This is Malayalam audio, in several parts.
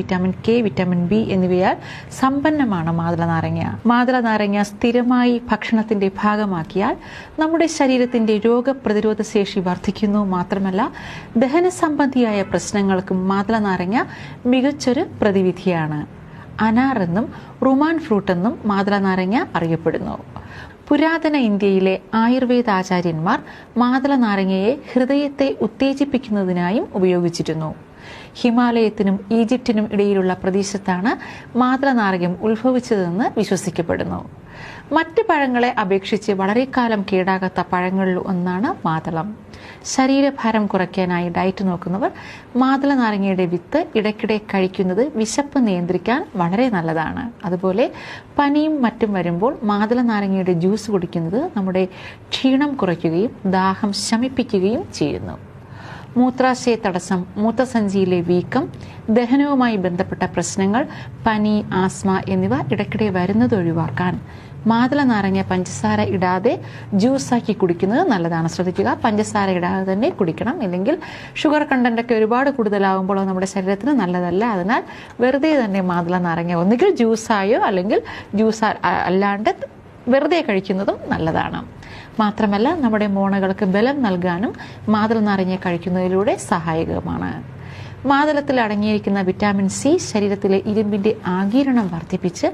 വിറ്റാമിൻ കെ വിറ്റാമിൻ ബി എന്നിവയാൽ സമ്പന്നമാണ് മാതള നാരങ്ങ. മാതള നാരങ്ങ സ്ഥിരമായി ഭക്ഷണത്തിന്റെ ഭാഗമാക്കിയാൽ നമ്മുടെ ശരീരത്തിന്റെ രോഗപ്രതിരോധ ശേഷി വർദ്ധിക്കുന്നു. മാത്രമല്ല ദഹന സംബന്ധിയായ പ്രശ്നങ്ങൾക്കും മാതള നാരങ്ങ മികച്ചൊരു പ്രതിവിധിയാണ്. അനാർ എന്നും റുമാൻ ഫ്രൂട്ട് എന്നും മാതള നാരങ്ങ അറിയപ്പെടുന്നു. പുരാതന ഇന്ത്യയിലെ ആയുർവേദ ആചാര്യന്മാർ മാതള നാരങ്ങയെ ഹൃദയത്തെ ഉത്തേജിപ്പിക്കുന്നതിനായും ഉപയോഗിച്ചിരുന്നു. ഹിമാലയത്തിനും ഈജിപ്തിനും ഇടയിലുള്ള പ്രദേശത്താണ് മാതൃനാരകം ഉത്ഭവിച്ചതെന്ന് വിശ്വസിക്കപ്പെടുന്നു. മറ്റ് പഴങ്ങളെ അപേക്ഷിച്ച് വളരെ കാലം കേടാകാത്ത പഴങ്ങളിൽ ഒന്നാണ് മാതളം. ശരീരഭാരം കുറയ്ക്കാനായി ഡയറ്റ് നോക്കുന്നവർ മാതള നാരങ്ങയുടെ വിത്ത് ഇടയ്ക്കിടെ കഴിക്കുന്നത് വിശപ്പ് നിയന്ത്രിക്കാൻ വളരെ നല്ലതാണ്. അതുപോലെ പനിയും മറ്റും വരുമ്പോൾ മാതള നാരങ്ങയുടെ ജ്യൂസ് കുടിക്കുന്നത് നമ്മുടെ ക്ഷീണം കുറയ്ക്കുകയും ദാഹം ശമിപ്പിക്കുകയും ചെയ്യുന്നു. മൂത്രാശയ തടസ്സം മൂത്രസഞ്ചിയിലെ വീക്കം ദഹനവുമായി ബന്ധപ്പെട്ട പ്രശ്നങ്ങൾ പനി ആസ്മ എന്നിവ ഇടയ്ക്കിടെ വരുന്നത് ഒഴിവാക്കാൻ. മാതള നാരങ്ങ പഞ്ചസാര ഇടാതെ ജ്യൂസാക്കി കുടിക്കുന്നത് നല്ലതാണ്. ശ്രദ്ധിക്കുക പഞ്ചസാര ഇടാതെ തന്നെ കുടിക്കണം. ഇല്ലെങ്കിൽ ഷുഗർ കണ്ടന്റ് ഒക്കെ ഒരുപാട് കൂടുതലാകുമ്പോൾ നമ്മുടെ ശരീരത്തിന് നല്ലതല്ല. അതിനാൽ വെറുതെ തന്നെ മാതള നാരങ്ങ ഒന്നുകിൽ ജ്യൂസായോ അല്ലെങ്കിൽ ജ്യൂസ് അല്ലാണ്ട് വെറുതെ കഴിക്കുന്നതും നല്ലതാണ്. മാത്രമല്ല നമ്മുടെ മോണകൾക്ക് ബലം നൽകാനും മാതള നാരങ്ങ കഴിക്കുന്നതിലൂടെ സഹായകമാണ്. മാതളത്തിൽ അടങ്ങിയിരിക്കുന്ന വിറ്റാമിൻ സി ശരീരത്തിലെ ഇരുമ്പിന്റെ ആകീരണം വർദ്ധിപ്പിച്ച്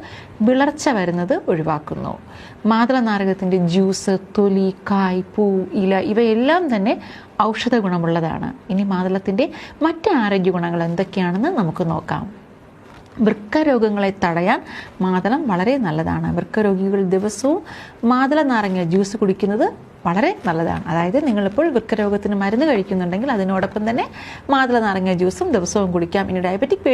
വിളർച്ച വരുന്നത് ഒഴിവാക്കുന്നു. മാതള നാരകത്തിന്റെ ജ്യൂസ് തൊലി കായ് പൂ ഇല ഇവയെല്ലാം തന്നെ ഔഷധ ഗുണമുള്ളതാണ്. ഇനി മാതളത്തിന്റെ മറ്റ് ആരോഗ്യ ഗുണങ്ങൾ എന്തൊക്കെയാണെന്ന് നമുക്ക് നോക്കാം. വൃക്ക രോഗങ്ങളെ തടയാൻ മാതളം വളരെ നല്ലതാണ്. വൃക്ക രോഗികൾ ദിവസവും മാതള നാരങ്ങ ജ്യൂസ് കുടിക്കുന്നത് വളരെ നല്ലതാണ്. അതായത് നിങ്ങളിപ്പോൾ വൃക്കരോഗത്തിന് മരുന്ന് കഴിക്കുന്നുണ്ടെങ്കിൽ അതിനോടൊപ്പം തന്നെ മാതള നാരങ്ങ ജ്യൂസും ദിവസവും കുടിക്കാം. ഇനി ഡയബറ്റിക്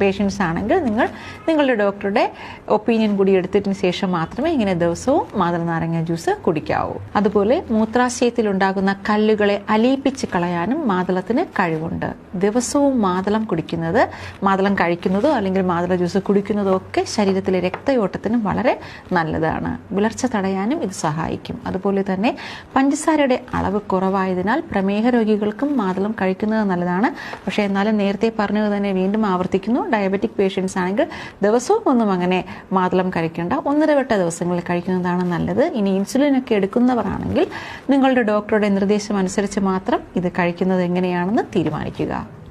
പേഷ്യൻസ് ആണെങ്കിൽ നിങ്ങൾ നിങ്ങളുടെ ഡോക്ടറുടെ ഒപ്പീനിയൻ കൂടി എടുത്തതിന് ശേഷം മാത്രമേ ഇങ്ങനെ ദിവസവും മാതള നാരങ്ങ ജ്യൂസ് കുടിക്കാവൂ. അതുപോലെ മൂത്രാശയത്തിൽ ഉണ്ടാകുന്ന കല്ലുകളെ അലിയിപ്പിച്ച് കളയാനും മാതളത്തിന് കഴിവുണ്ട്. ദിവസവും മാതളം കുടിക്കുന്നത് മാതളം കഴിക്കുന്നതോ അല്ലെങ്കിൽ മാതള ജ്യൂസ് കുടിക്കുന്നതോ ഒക്കെ ശരീരത്തിലെ രക്തയോട്ടത്തിനും വളരെ നല്ലതാണ്. വിളർച്ച തടയാനും ഇത് സഹായിക്കും. അതുപോലെ തന്നെ പഞ്ചസാരയുടെ അളവ് കുറവായതിനാൽ പ്രമേഹ രോഗികൾക്കും മാതളം കഴിക്കുന്നത് നല്ലതാണ്. പക്ഷേ എന്നാലും നേരത്തെ പറഞ്ഞത് തന്നെ വീണ്ടും ആവർത്തിക്കുന്നു. ഡയബറ്റിക് പേഷ്യൻസ് ആണെങ്കിൽ ദിവസവും ഒന്നും അങ്ങനെ മാതളം കഴിക്കേണ്ട ഒന്നരവട്ട ദിവസങ്ങളിൽ കഴിക്കുന്നതാണ് നല്ലത്. ഇനി ഇൻസുലിൻ ഒക്കെ എടുക്കുന്നവരാണെങ്കിൽ നിങ്ങളുടെ ഡോക്ടറുടെ നിർദ്ദേശം അനുസരിച്ച് മാത്രം ഇത് കഴിക്കുന്നത് എങ്ങനെയാണെന്ന് തീരുമാനിക്കുക.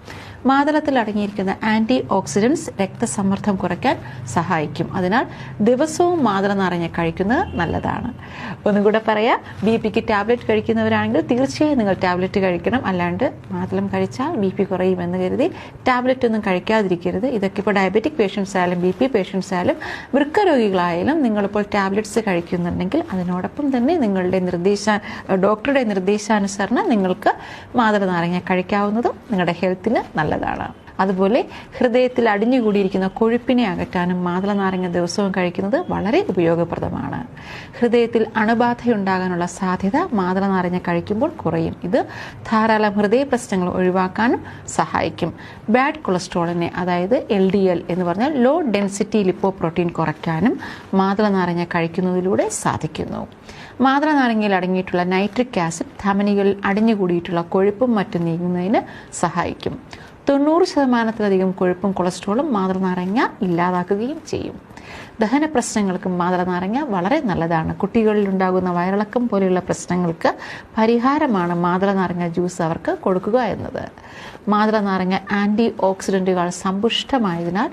മാതളത്തിൽ അടങ്ങിയിരിക്കുന്ന ആന്റി ഓക്സിഡൻസ് രക്തസമ്മർദ്ദം കുറയ്ക്കാൻ സഹായിക്കും. അതിനാൽ ദിവസവും മാതള നാരങ്ങ കഴിക്കുന്നത് നല്ലതാണ്. ഒന്നും കൂടെ പറയാം ബി പിക്ക് ടാബ്ലറ്റ് കഴിക്കുന്നവരാണെങ്കിൽ തീർച്ചയായും നിങ്ങൾ ടാബ്ലറ്റ് കഴിക്കണം. അല്ലാണ്ട് മാതളം കഴിച്ചാൽ ബി പി കുറയുമെന്ന് കരുതി ടാബ്ലറ്റ് ഒന്നും കഴിക്കാതിരിക്കരുത്. ഇതൊക്കെ ഇപ്പോൾ ഡയബറ്റിക് പേഷ്യൻസ് ആയാലും ബി പി പേഷ്യൻസ് ആയാലും വൃക്ക രോഗികളായാലും നിങ്ങളിപ്പോൾ ടാബ്ലറ്റ്സ് കഴിക്കുന്നുണ്ടെങ്കിൽ അതിനോടൊപ്പം തന്നെ നിങ്ങളുടെ നിർദ്ദേശ ഡോക്ടറുടെ നിർദ്ദേശാനുസരണം നിങ്ങൾക്ക് മാതള നാരങ്ങ കഴിക്കാവുന്നതും നിങ്ങളുടെ ഹെൽത്തിന് നല്ലതാണ്. അതുപോലെ ഹൃദയത്തിൽ അടിഞ്ഞുകൂടിയിരിക്കുന്ന കൊഴുപ്പിനെ അകറ്റാനും മാതള നാരങ്ങ ദിവസവും കഴിക്കുന്നത് വളരെ ഉപയോഗപ്രദമാണ്. ഹൃദയത്തിൽ അണുബാധയുണ്ടാകാനുള്ള സാധ്യത മാതള നാരങ്ങ കഴിക്കുമ്പോൾ കുറയും. ഇത് ധാരാളം ഹൃദയ പ്രശ്നങ്ങൾ ഒഴിവാക്കാനും സഹായിക്കും. ബാഡ് കൊളസ്ട്രോളിനെ അതായത് എൽ ഡി എൽ എന്ന് പറഞ്ഞാൽ ലോ ഡെൻസിറ്റി ലിപ്പോ പ്രോട്ടീൻ കുറയ്ക്കാനും മാതള നാരങ്ങ കഴിക്കുന്നതിലൂടെ സാധിക്കുന്നു. മാതള നാരങ്ങയിൽ അടങ്ങിയിട്ടുള്ള നൈട്രിക് ആസിഡ് ധമനികളിൽ അടിഞ്ഞുകൂടിയിട്ടുള്ള കൊഴുപ്പും മറ്റും നീങ്ങുന്നതിന് സഹായിക്കും. തൊണ്ണൂറ് ശതമാനത്തിലധികം കൊഴുപ്പും കൊളസ്ട്രോളും മാതൃനാരങ്ങ ഇല്ലാതാക്കുകയും ചെയ്യും. ദഹന പ്രശ്നങ്ങൾക്ക് മാതൃനാരങ്ങ വളരെ നല്ലതാണ്. കുട്ടികളിൽ ഉണ്ടാകുന്ന വയറിളക്കം പോലെയുള്ള പ്രശ്നങ്ങൾക്ക് പരിഹാരമാണ് മാതൃനാരങ്ങ ജ്യൂസ് അവർക്ക് കൊടുക്കുക എന്നത്. മാതൃനാരങ്ങ ആന്റി ഓക്സിഡന്റുകൾ സമ്പുഷ്ടമായതിനാൽ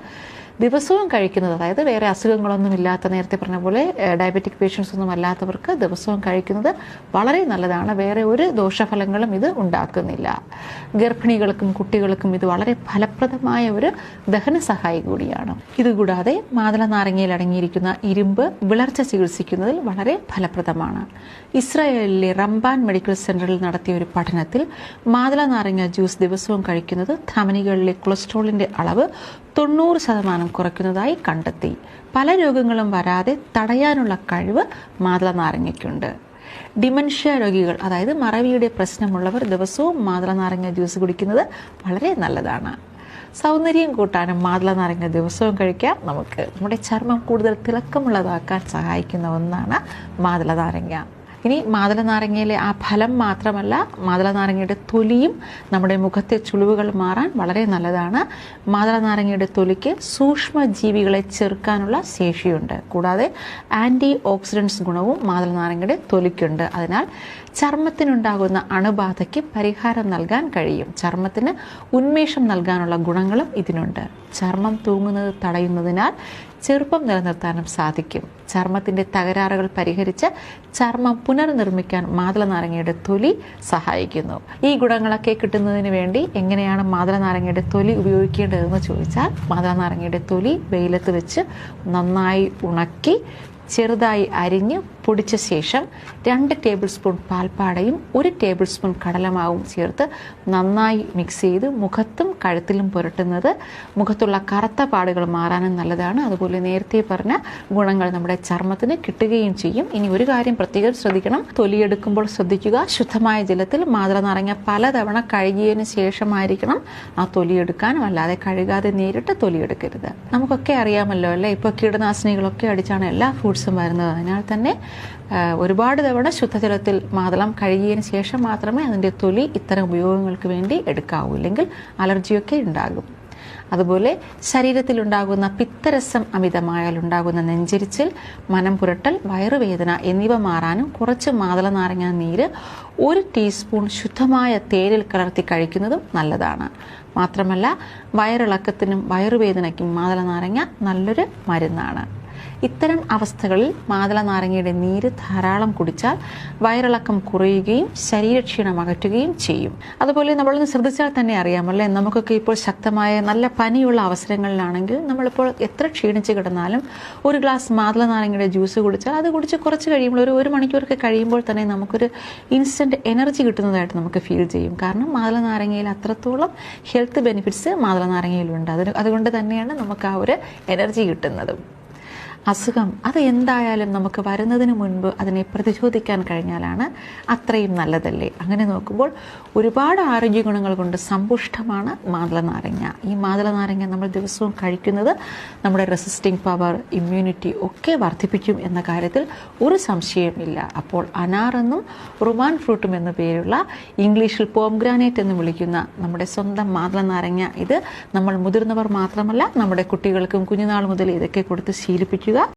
ദിവസവും കഴിക്കുന്നത് അതായത് വേറെ അസുഖങ്ങളൊന്നും ഇല്ലാത്ത നേരത്തെ പറഞ്ഞ പോലെ ഡയബറ്റിക് പേഷ്യൻസ് ഒന്നും അല്ലാത്തവർക്ക് ദിവസവും കഴിക്കുന്നത് വളരെ നല്ലതാണ്. വേറെ ഒരു ദോഷഫലങ്ങളും ഇത് ഉണ്ടാക്കുന്നില്ല. ഗർഭിണികൾക്കും കുട്ടികൾക്കും ഇത് വളരെ ഫലപ്രദമായ ഒരു ദഹന സഹായി കൂടിയാണ്. ഇതുകൂടാതെ മാതള നാരങ്ങയിൽ അടങ്ങിയിരിക്കുന്ന ഇരുമ്പ് വിളർച്ച ചികിത്സിക്കുന്നതിൽ വളരെ ഫലപ്രദമാണ്. ഇസ്രായേലിലെ റംബാൻ മെഡിക്കൽ സെന്ററിൽ നടത്തിയ ഒരു പഠനത്തിൽ മാതള നാരങ്ങ ജ്യൂസ് ദിവസവും കഴിക്കുന്നത് ധമനികളിലെ കൊളസ്ട്രോളിന്റെ അളവ് തൊണ്ണൂറ് ശതമാനം കുറയ്ക്കുന്നതായി കണ്ടെത്തി. പല രോഗങ്ങളും വരാതെ തടയാനുള്ള കഴിവ് മാതള നാരങ്ങയ്ക്കുണ്ട് ഡിമൻഷ്യ രോഗികൾ അതായത് മറവിയുടെ പ്രശ്നമുള്ളവർ ദിവസവും മാതള നാരങ്ങ ജ്യൂസ് കുടിക്കുന്നത് വളരെ നല്ലതാണ്. സൗന്ദര്യം കൂട്ടാനും മാതള നാരങ്ങ ദിവസവും കഴിക്കാം. നമുക്ക് നമ്മുടെ ചർമ്മം കൂടുതൽ തിളക്കമുള്ളതാക്കാൻ സഹായിക്കുന്ന ഒന്നാണ് മാതള നാരങ്ങ ഇനി മാതള നാരങ്ങയിലെ ആ ഫലം മാത്രമല്ല മാതള നാരങ്ങയുടെ തൊലിയും നമ്മുടെ മുഖത്തെ ചുളിവുകൾ മാറാൻ വളരെ നല്ലതാണ്. മാതള നാരങ്ങയുടെ തൊലിക്ക് സൂക്ഷ്മ ജീവികളെ ചെറുക്കാനുള്ള ശേഷിയുണ്ട്. കൂടാതെ ആന്റി ഓക്സിഡൻസ് ഗുണവും മാതള നാരങ്ങയുടെ തൊലിക്കുണ്ട്. അതിനാൽ ചർമ്മത്തിനുണ്ടാകുന്ന അണുബാധയ്ക്ക് പരിഹാരം നൽകാൻ കഴിയും. ചർമ്മത്തിന് ഉന്മേഷം നൽകാനുള്ള ഗുണങ്ങളും ഇതിനുണ്ട്. ചർമ്മം തൂങ്ങുന്നത് തടയുന്നതിനാൽ ചെറുപ്പം നിലനിർത്താനും സാധിക്കും. ചർമ്മത്തിന്റെ തകരാറുകൾ പരിഹരിച്ച് ചർമ്മം പുനർനിർമ്മിക്കാൻ മാതള നാരങ്ങയുടെ തൊലി സഹായിക്കുന്നു. ഈ ഗുണങ്ങളൊക്കെ കിട്ടുന്നതിന് വേണ്ടി എങ്ങനെയാണ് മാതള നാരങ്ങയുടെ തൊലി ഉപയോഗിക്കേണ്ടതെന്ന് ചോദിച്ചാൽ മാതള നാരങ്ങയുടെ തൊലി വെയിലത്ത് വെച്ച് നന്നായി ഉണക്കി ചെറുതായി അരിഞ്ഞ് പൊടിച്ച ശേഷം രണ്ട് ടേബിൾ സ്പൂൺ പാൽപ്പാടയും ഒരു ടേബിൾ സ്പൂൺ കടലമാവും ചേർത്ത് നന്നായി മിക്സ് ചെയ്ത് മുഖത്തും കഴുത്തിലും പുരട്ടുന്നത്. മുഖത്തുള്ള കറുത്ത പാടുകൾ മാറാനും നല്ലതാണ്. അതുപോലെ നേരത്തെ പറഞ്ഞ ഗുണങ്ങൾ നമ്മുടെ ചർമ്മത്തിന് കിട്ടുകയും ചെയ്യും. ഇനി ഒരു കാര്യം പ്രത്യേകം ശ്രദ്ധിക്കണം. തൊലിയെടുക്കുമ്പോൾ ശ്രദ്ധിക്കുക. ശുദ്ധമായ ജലത്തിൽ മാതള നിറഞ്ഞ പലതവണ കഴുകിയതിന് ശേഷമായിരിക്കണം ആ തൊലിയെടുക്കാനും അല്ലാതെ കഴുകാതെ നേരിട്ട് തൊലിയെടുക്കരുത്. നമുക്കൊക്കെ അറിയാമല്ലോ അല്ലേ? ഇപ്പോൾ കീടനാശിനികളൊക്കെ അടിച്ചാണ് എല്ലാ ഫ്രൂട്ട്സും വരുന്നത്. അതിനാൽ തന്നെ ഒരുപാട് തവണ ശുദ്ധജലത്തിൽ മാതളം കഴുകിയതിന് ശേഷം മാത്രമേ അതിന്റെ തൊലി ഇത്തരം ഉപയോഗങ്ങൾക്ക് വേണ്ടി എടുക്കാവൂ. ഇല്ലെങ്കിൽ അലർജിയൊക്കെ ഉണ്ടാകും. അതുപോലെ ശരീരത്തിലുണ്ടാകുന്ന പിത്തരസം അമിതമായാൽ ഉണ്ടാകുന്ന നെഞ്ചരിച്ചിൽ മനം പുരട്ടൽ വയറുവേദന എന്നിവ മാറാനും കുറച്ച് മാതള നാരങ്ങ നീര് ഒരു ടീസ്പൂൺ ശുദ്ധമായ തേരിൽ കലർത്തി കഴിക്കുന്നതും നല്ലതാണ്. മാത്രമല്ല വയറിളക്കത്തിനും വയറുവേദനയ്ക്കും മാതള നാരങ്ങ നല്ലൊരു മരുന്നാണ്. ഇത്തരം അവസ്ഥകളിൽ മാതള നാരങ്ങയുടെ നീര് ധാരാളം കുടിച്ചാൽ വയറിളക്കം കുറയുകയും ശരീരക്ഷീണം അകറ്റുകയും ചെയ്യും. അതുപോലെ നമ്മളൊന്ന് ശ്രദ്ധിച്ചാൽ തന്നെ അറിയാമല്ലേ? നമുക്കൊക്കെ ഇപ്പോൾ ശക്തമായ നല്ല പനിയുള്ള അവസരങ്ങളിലാണെങ്കിൽ നമ്മളിപ്പോൾ എത്ര ക്ഷീണിച്ച് കിടന്നാലും ഒരു ഗ്ലാസ് മാതള നാരങ്ങയുടെ ജ്യൂസ് കുടിച്ചാൽ അത് കുടിച്ച് കുറച്ച് കഴിയുമ്പോൾ ഒരു ഒരു മണിക്കൂറൊക്കെ കഴിയുമ്പോൾ തന്നെ നമുക്കൊരു ഇൻസ്റ്റന്റ് എനർജി കിട്ടുന്നതായിട്ട് നമുക്ക് ഫീൽ ചെയ്യും. കാരണം മാതള നാരങ്ങയിൽ അത്രത്തോളം ഹെൽത്ത് ബെനിഫിറ്റ്സ് മാതള നാരങ്ങയിലുണ്ട്. അതിന് അതുകൊണ്ട് തന്നെയാണ് നമുക്ക് ആ ഒരു എനർജി കിട്ടുന്നതും. അസുഖം അത് എന്തായാലും നമുക്ക് വരുന്നതിന് മുൻപ് അതിനെ പ്രതിരോധിക്കാൻ കഴിഞ്ഞാലാണ് അത്രയും നല്ലതല്ലേ? അങ്ങനെ നോക്കുമ്പോൾ ഒരുപാട് ആരോഗ്യ ഗുണങ്ങൾ കൊണ്ട് സമ്പുഷ്ടമാണ് മാതള നാരങ്ങ ഈ മാതള നാരങ്ങ നമ്മൾ ദിവസവും കഴിക്കുന്നത് നമ്മുടെ റെസിസ്റ്റിംഗ് പവർ ഇമ്മ്യൂണിറ്റി ഒക്കെ വർദ്ധിപ്പിക്കും എന്ന കാര്യത്തിൽ ഒരു സംശയമില്ല അപ്പോൾ അനാർ എന്നും റുമാൻ ഫ്രൂട്ടും എന്ന പേരുള്ള ഇംഗ്ലീഷിൽ പോംഗ്രാനേറ്റ് എന്ന് വിളിക്കുന്ന നമ്മുടെ സ്വന്തം മാതള നാരങ്ങ ഇത് നമ്മൾ മുതിർന്നവർ മാത്രമല്ല നമ്മുടെ കുട്ടികൾക്കും കുഞ്ഞുനാൾ മുതൽ ഇതൊക്കെ കൊടുത്ത് ശീലിപ്പിക്കുക